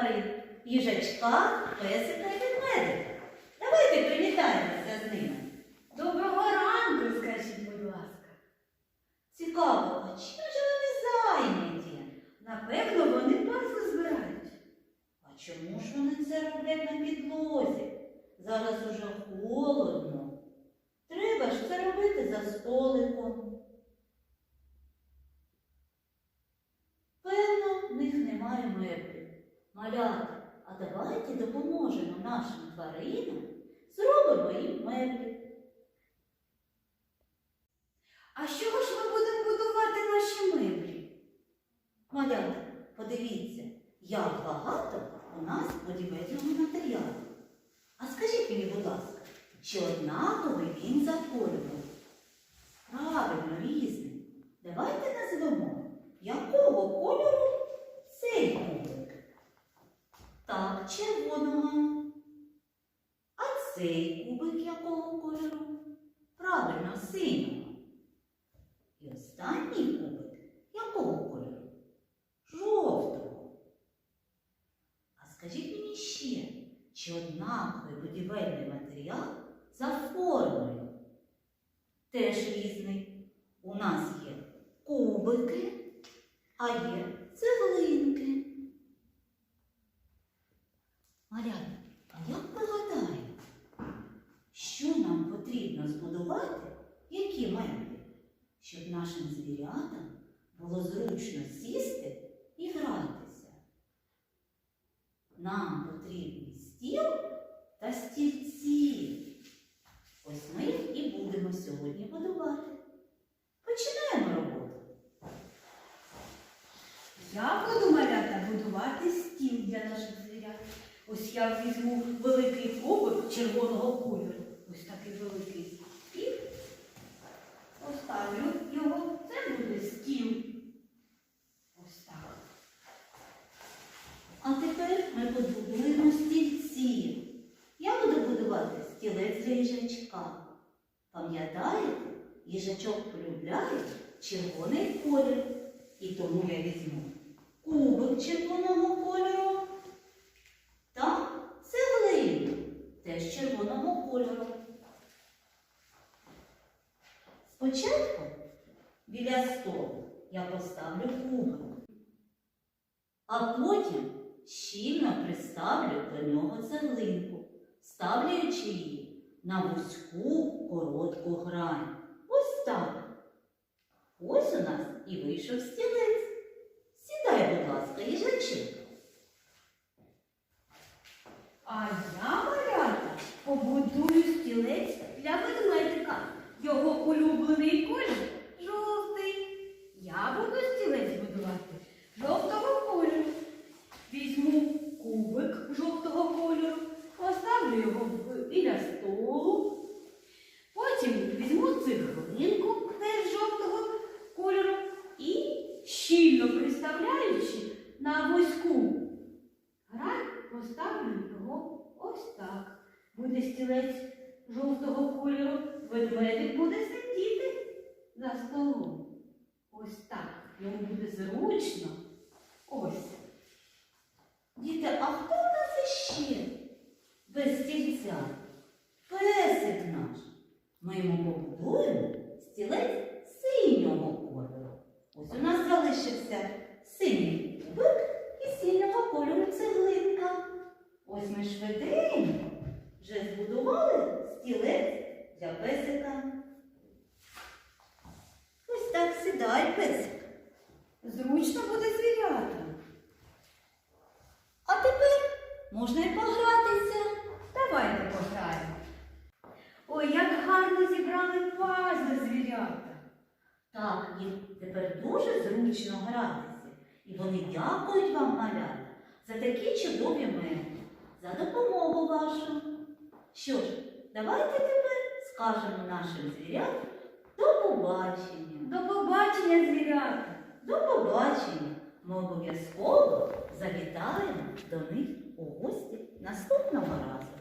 тварин їжачка, песика і ведмедика. Давайте привітаємося з ними. Доброго ранку, скажіть, будь ласка. Цікаво, а чим же вони зайняті? Напевно, вони пазли збирають. А чому ж вони це роблять на підлозі? Зараз уже холодно. Треба ж це робити за столиком. Малята, а давайте допоможемо нашим тваринам, зробимо їм меблі. А чого ж ми будемо будувати наші меблі? Малята, подивіться, як багато у нас будівельного матеріалу. А скажіть мені, будь ласка, чи однаковий він за? Правильно, різний. Давайте назвемо, якого кольору цей кубик. Так, червоного. А цей кубик якого кольору? Правильно, синього. І останній кубик якого кольору? Жовтого. А скажіть мені ще, чи однаковий будівельний матеріал за формою? Теж різний. У нас є кубики, а є цеглинки. Маряна, а як ви гадаєте, що нам потрібно збудувати, які меблі, щоб нашим звірятам було зручно сісти і гратися? Нам потрібні стіл та стільці. Ось ми їх і будемо сьогодні будувати. Починаємо роботу. Я буду малята будувати стіл для наших звірят. Ось я візьму великий кубик червоного кольору. Ось такий великий. І поставлю його. Це буде стіл. Ось так. А тепер ми побудуємо стільці. Я буду будувати стілець для їжачка. Пам'ятаєте, їжачок полюбляє червоний колір. І тому я візьму кубик червоного кольору та цеглину теж червоного кольору. Спочатку біля столу я поставлю кубик, а потім щільно приставлю до нього цеглинку, ставлячи її на вузьку коротку грань. Ось так. Ось у нас і вийшов стілець. Сідай, будь ласка, їжачок. А я малята побудую стілець для ведмедика. Його улюблений колір жовтий. Я буду стілець будувати жовтого кольору. Візьму кубик жовтого кольору, поставлю його в- біля столу. Потім візьму цеглинку теж жовтого кольору і щільно приставляючи на вузьку грань, поставлю його ось так. Буде стілець жовтого кольору, ведмедик буде сидіти за столом. Ось так. Йому буде зручно. Ось. Діти, а хто в нас іще без стільця? Песик наш. Ми йому побудуємо стілець синього кольору. Ось у нас залишився синій кубик і синього кольору цеглинка. Ось ми швиденько вже збудували стілець для песика. Ось так сідай, песик. Зручно буде звірятам. А тепер можна й погратися. Давайте пограємо. Ой, як гарно зібрали пазли звірята. Так, їм тепер дуже зручно гратися. І вони дякують вам, малята, за такі чудові меблі, за допомогу вашу. Що ж, давайте тепер скажемо нашим звірятам до побачення. До побачення, звірята. До побачення. Ми обов'язково завітаємо до них у гості наступного разу.